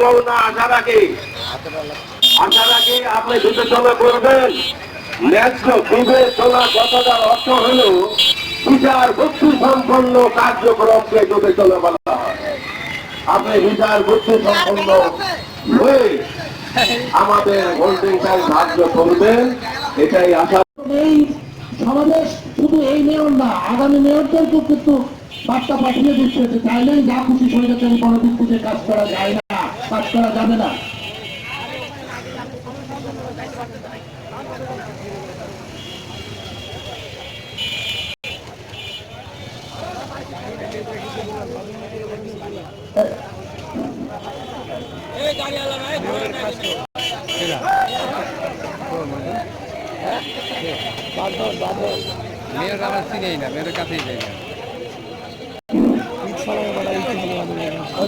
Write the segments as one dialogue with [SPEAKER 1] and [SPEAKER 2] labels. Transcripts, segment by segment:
[SPEAKER 1] সম্ভাবনা আপনি বিবেচনা করবেন? ন্যায্য বিবেচনা অর্থ হল, বিচার সম্পন্ন কার্যক্রমকে বিবেচনা বলা হয়। আপনি বিচার সম্পন্ন হয়ে আমাদের ধার্য করবেন, এটাই আশা।
[SPEAKER 2] এই সমাবেশ শুধু এই মেয়র না, আগামী মেয়রদেরকেও কিন্তু বার্তা পাঠিয়ে দিচ্ছে চাইলেই যা খুশি সৈন্যতের পরবর্তীতে কাজ করা যায় না। কাজ করা যাবে না।
[SPEAKER 3] মেয়ের আমার চিনেই না মেয়ের কাছেই যাই না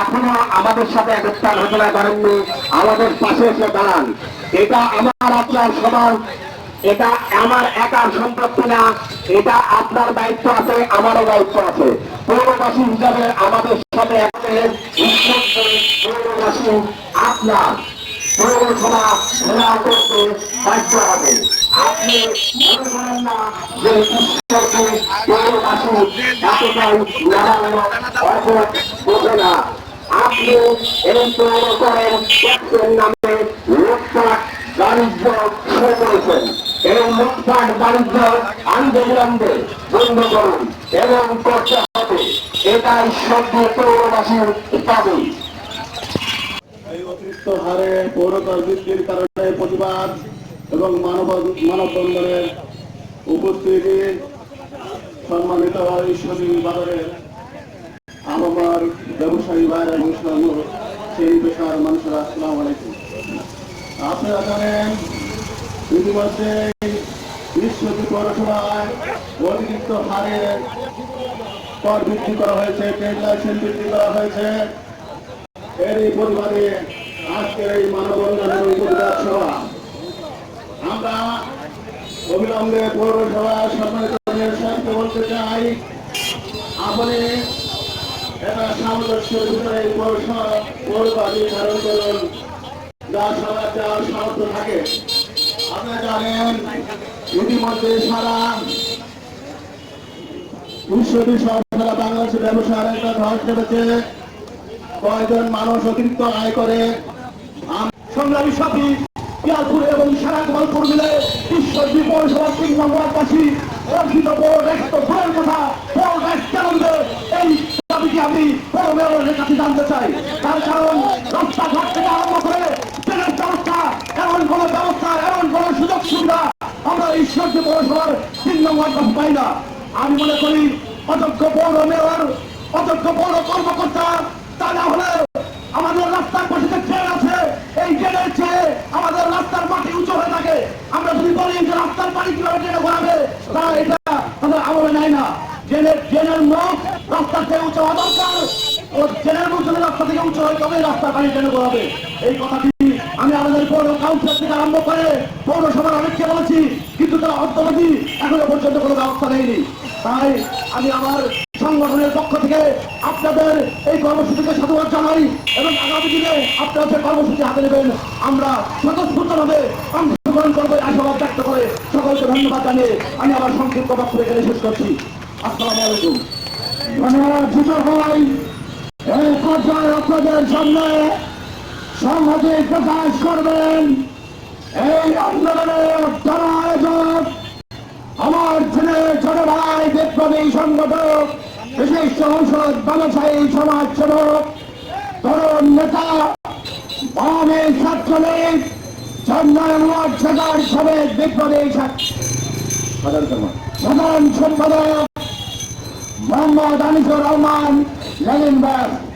[SPEAKER 2] এখনও আমাদের
[SPEAKER 1] সাথে একত্র ঘোষণা করেননি, আমাদের পাশে এসে দাঁড়ান। এটা আমার আপনার সবার, এটা আমার একার সম্পত্তি না, এটা আপনার দায়িত্ব আছে, আমারও দায়িত্ব আছে। পৌরবাসী হিসাবে আমাদের সাথে পৌরবাসী আপনার, পৌরসভা ঘেরাও করতে বাধ্য হবে। আপনি না যে ঈশ্বরকে পৌরবাসী এতটাই না? আপনি এই করেন ট্যাক্সের নামে লুটপাট বাণিজ্য শুরু করেছেন। এই লুটপাট বাণিজ্য আন্দোলনকে বন্ধ করুন এবং করতে হবে। এটাই সভ্য পৌরবাসীর দাবি।
[SPEAKER 4] এই অতিরিক্ত হারে পৌরকর বৃদ্ধির কারণে প্রতিবাদ এবং মানব মানববন্ধনের উপস্থিতি সম্মানিত ঈশ্বরী বাজারের আমার ব্যবসায়ী ভাইরা এবং সেই পেশার মানুষেরা আসসালাম আলাইকুম। আপনারা জানেন, ইতিমধ্যে ঈশ্বরী পৌরসভায় অতিরিক্ত হারে কর বৃদ্ধি করা হয়েছে, ট্রেড লাইসেন্স বৃদ্ধি করা হয়েছে। এরই পরিবারে আজকের এই মানববন্ধন এবং প্রতিবাদ সভা। আমরা অবিলম্বে পৌরসভা সম্মানিত সাহেবকে বলতে চাই, আপনি এটা সামঞ্জস্যের ভিতরে পৌরসভা নির্ধারণ করুন। যা সবার যার সামর্থ্য থাকে। আপনারা জানেন, ইতিমধ্যে সারা বিশ্ববি সারা বাংলাদেশের ব্যবসার একটা ধস নেমেছে কয়জন মানুষ অতিরিক্ত আয় করে। সংগ্রামী সাথী পিয়ারপুর এবং সারা গোপালপুর মিলে ঈশ্বরদী পৌরসভার তিন নম্বর পাশি রক্ষিত বোর্ড একশো কথা আমরা ঈশ্বরদী পৌরসভার তিন নম্বর পাই না আমি মনে করি, অযোগ্য পৌর মেয়র, অযোগ্য পৌর কর্মকর্তা, তা না হলে আমাদের রাস্তার পাশে যে ট্রেন আছে, এই ট্রেনের চেয়ে আমাদের রাস্তার মাটি উঁচু হয়ে থাকে। আমরা যদি বলি যে রাস্তার পানি কীভাবে ট্রেনে ঘোরাবে, তা এটা আমাদের আমলে নাই না। ট্রেনের ট্রেনের মুখ রাস্তার থেকে উঁচু হওয়া দরকার। ও ট্রেনের মুখ যদি রাস্তা থেকে উঁচু হয় তবে রাস্তার পানি ট্রেনে ঘোরাবে। এই কথাটি আমি আমাদের পৌর কাউন্সিলর থেকে আরম্ভ করে পৌরসভার অনেককে বলেছি, কিন্তু তারা অর্থনীতি এখনও পর্যন্ত কোনো ব্যবস্থা নেয়নি। তাই আমি আমার সংগঠনের পক্ষ থেকে আপনাদের এই কর্মসূচিকে সাধুবাদ জানাই এবং আগামী দিনে আপনারা যে কর্মসূচি হাতে নেবেন, আমরা স্বতঃস্ফূর্তভাবে অংশগ্রহণ করব আশাবাদ ব্যক্ত করে সকলকে ধন্যবাদ জানিয়ে আমি আমার সংক্ষিপ্ত বক্তব্য এখানে শেষ করছি। আসসালামু আলাইকুম। ধন্যবাদ আপনাদের সামনে সংহতি প্রকাশ করবেন। এই আন্দোলনের যারা আয়োজক আমার ছেলে ছোট ভাই বিপ্লবী সংগঠক বিশিষ্ট সংসদ ব্যবসায়ী সমাজ সেবক তরুণ নেতা বামে ছাত্রলীগ চন্দ্রায়ন ওয়ার্ড সরকার সমেত বিপ্লবী সাধারণ সম্পাদক মোহাম্মদ আনিসুর রহমান লেনিনবাগ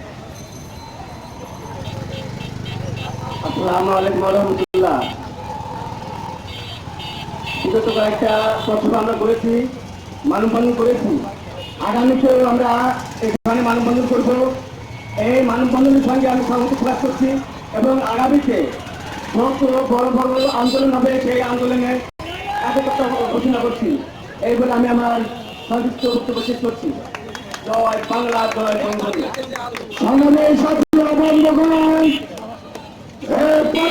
[SPEAKER 4] এবং আগামীতে বড় বড় আন্দোলন হবে, সেই আন্দোলনে একতা ঘোষণা করছি। এই বলে আমি আমার সংযুক্ত বক্তব্য করছি। জয় বাংলা, জয় বঙ্গবন্ধু।
[SPEAKER 1] সংগ্রামের সাথে